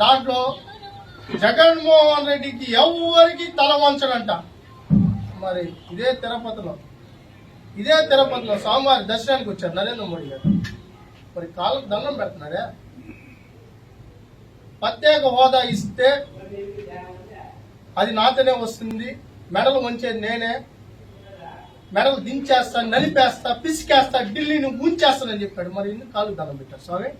దాంట్లో జగన్మోహన్ రెడ్డికి ఎవరికి తల వంచడంట మరి ఇదే తిరుపతిలో. ఇదే తిరుపతిలో స్వామివారి దర్శనానికి వచ్చారు నరేంద్ర మోడీ గారు. మరి కాళ్ళకు దండం పెడుతున్నాడే ప్రత్యేక హోదా ఇస్తే అది నాతోనే వస్తుంది. మెడలు వంచేది నేనే. మెడలు దించేస్తా నలిపేస్తా పిసికేస్తా ఢిల్లీని ఉంచేస్తానని చెప్పాడు. మరి ఎందుకు కాళ్ళకు దండం పెట్టారు స్వామి?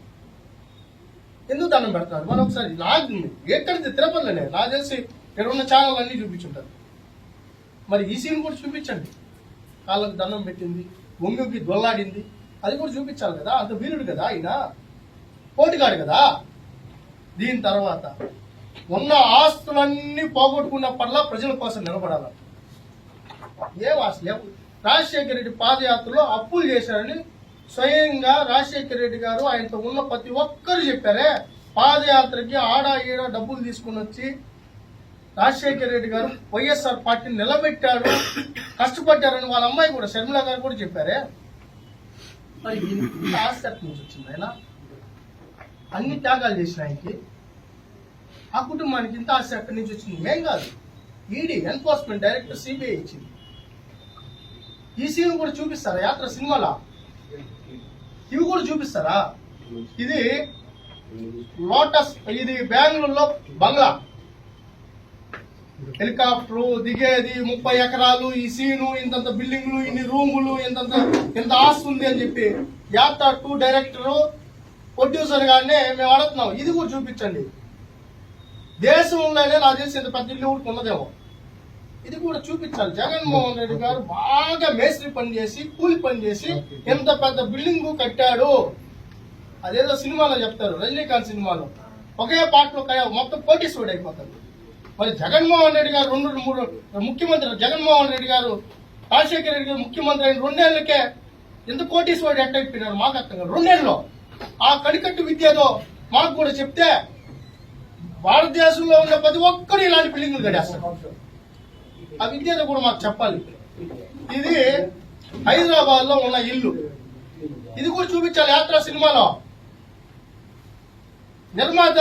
ఎందుకు దండం పెడతారు? మనం ఒకసారి నాకు ఎక్కడిది? తిరుపతిలోనే. నాకు ఇక్కడ ఉన్న ఛానల్ అన్ని చూపించుంటారు. మరి ఈ సీన్ కూడా చూపించండి. కాళ్ళకు దండం పెట్టింది ఒంగికి దొల్లాడింది అది కూడా చూపించాలి కదా. అంత వీరుడు కదా ఆయన పోటీగాడు కదా? దీని తర్వాత ఉన్న ఆస్తులన్నీ పోగొట్టుకున్నప్పట్లా ప్రజల కోసం నిలబడాలి. ఏం ఆస్తులు ఏం- రాజశేఖర రెడ్డి పాదయాత్రలో అప్పులు చేశారని స్వయంగా రాజశేఖర రెడ్డి గారు ఆయనతో ఉన్న ప్రతి ఒక్కరు చెప్పారే పాదయాత్రకి ఆడ ఈడ డబ్బులు తీసుకుని వచ్చి రాజశేఖర రెడ్డి గారు వైఎస్ఆర్ పార్టీని నిలబెట్టాడు కష్టపడ్డారని వాళ్ళ అమ్మాయి కూడా షర్మిల గారు కూడా చెప్పారే. మరి ఆస్తి నుంచి వచ్చింది ఆయన. అన్ని త్యాగాలు చేసిన ఆయనకి. ఆ కుటుంబానికి ఇంత ఆశ ఎక్కడి నుంచి వచ్చింది ఏం కాదు. ఈడీ ఎన్ఫోర్స్మెంట్ డైరెక్టర్ సిబిఐ ఇచ్చింది. ఈ సీన్ కూడా చూపిస్తారా? యాత్ర సినిమాలో. ఇవి కూడా చూపిస్తారా? ఇది లోటస్ ఇది బెంగళూరులో బంగ్లా. హెలికాప్టర్ దిగేది ముప్పై ఎకరాలు ఈ సీను ఇంతంత బిల్డింగ్లు ఇన్ని రూములు ఇంతంత ఇంత ఆస్తి ఉంది అని చెప్పి యాత్ర టూ డైరెక్టర్ ప్రొడ్యూసర్ గానే మేము అడుగుతున్నాం. ఇది కూడా చూపించండి. దేశంలోనే నా తెలిసి ఇంత పెద్ద ఇల్లు కూడా ఉన్నదేమో ఇది కూడా చూపించాలి. జగన్మోహన్ రెడ్డి గారు బాగా మేస్త్రి పని చేసి కూలి పని చేసి ఎంత పెద్ద బిల్డింగ్ కట్టాడు అదేదో సినిమాలో చెప్తారు రజనీకాంత్ సినిమాలో. ఒకే పాటలో మొత్తం కోటీశ్వరుడు అయిపోతాడు మరి జగన్మోహన్ రెడ్డి గారు రెండు మూడు ముఖ్యమంత్రి జగన్మోహన్ రెడ్డి గారు రాజశేఖర రెడ్డి గారు ముఖ్యమంత్రి అయిన రెండేళ్ళకే ఎంత కోటీశ్వరుడు ఎట్ట అయిపోయినారు మాకు అర్థం కాదు. రెండేళ్ళు ఆ కడికట్టు విద్య ఏదో మాకు కూడా చెప్తే భారతదేశంలో ఉన్న ప్రతి ఒక్కరు ఇలాంటి బిల్డింగ్లు కట్టేస్తారు. ఆ విద్యను కూడా మాకు చెప్పాలి. ఇది హైదరాబాద్లో ఉన్న ఇల్లు. ఇది కూడా చూపించాలి యాత్ర సినిమాలో. నిర్మాత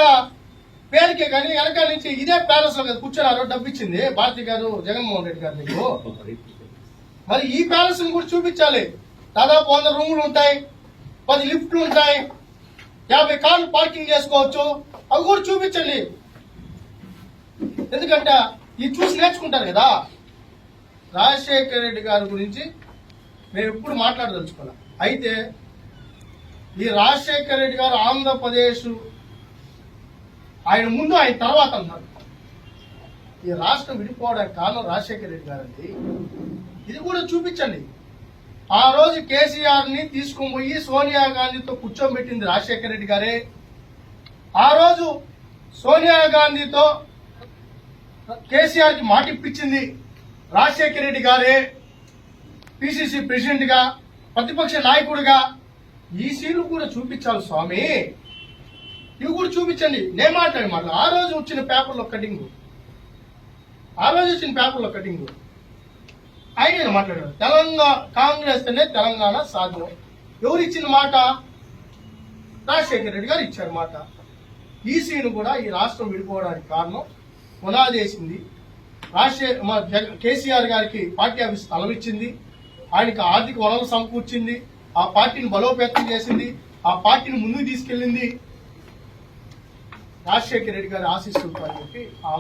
పేరుకే కానీ వెనకాల నుంచి ఇదే ప్యాలెస్లో కదా కూర్చున్నారు డబ్బిచ్చింది. భారతి గారు జగన్మోహన్ రెడ్డి గారు మీకు మరి ఈ ప్యాలెస్ కూడా చూపించాలి. దాదాపు వంద రూములు ఉంటాయి పది లిఫ్ట్లు ఉంటాయి యాభై కార్లు పార్కింగ్ చేసుకోవచ్చు. అవి కూడా చూపించండి. ఎందుకంటే ఇది చూసి నేర్చుకుంటారు కదా. రాజశేఖర రెడ్డి గారి గురించి మేము ఎప్పుడు మాట్లాడదలుచుకున్నాం అయితే ఈ రాజశేఖర రెడ్డి గారు ఆంధ్రప్రదేశ్ ఆయన ముందు ఆయన తర్వాత అన్నారు. ఈ రాష్ట్రం విడిపోవడానికి కారణం రాజశేఖర రెడ్డి గారండి. ఇది కూడా చూపించండి. ఆ రోజు కేసీఆర్ని పోయి సోనియా గాంధీతో కూర్చోబెట్టింది రాజశేఖర రెడ్డి గారే. ఆ రోజు సోనియా గాంధీతో కేసీఆర్కి మాట ఇప్పించింది రాజశేఖర రెడ్డి గారే పిసిసి ప్రెసిడెంట్గా ప్రతిపక్ష నాయకుడిగా. ఈ సీన్లు కూడా చూపించాలి స్వామి. ఇవి కూడా చూపించండి. నేను మాట్లాడి మాట ఆ రోజు వచ్చిన పేపర్లో కటింగ్. ఆ రోజు వచ్చిన పేపర్లో కటింగ్. ఆయన మాట్లాడారు తెలంగాణ కాంగ్రెస్ అనే తెలంగాణ సాధ్యం. ఎవరు ఇచ్చిన మాట? రాజశేఖర రెడ్డి గారు ఇచ్చారు మాట. ఈ సీన్ కూడా ఈ రాష్ట్రం విడిపోవడానికి కారణం పునాదేసింది రాజశేఖర్ మా కేసీఆర్ గారికి పార్టీ ఆఫీస్ స్థలం ఇచ్చింది ఆయనకి ఆర్థిక వనరులు సమకూర్చింది. ఆ పార్టీని బలోపేతం చేసింది. ఆ పార్టీని ముందుకు తీసుకెళ్ళింది రాజశేఖర రెడ్డి గారి ఆశీస్సులతో అని చెప్పి ఆ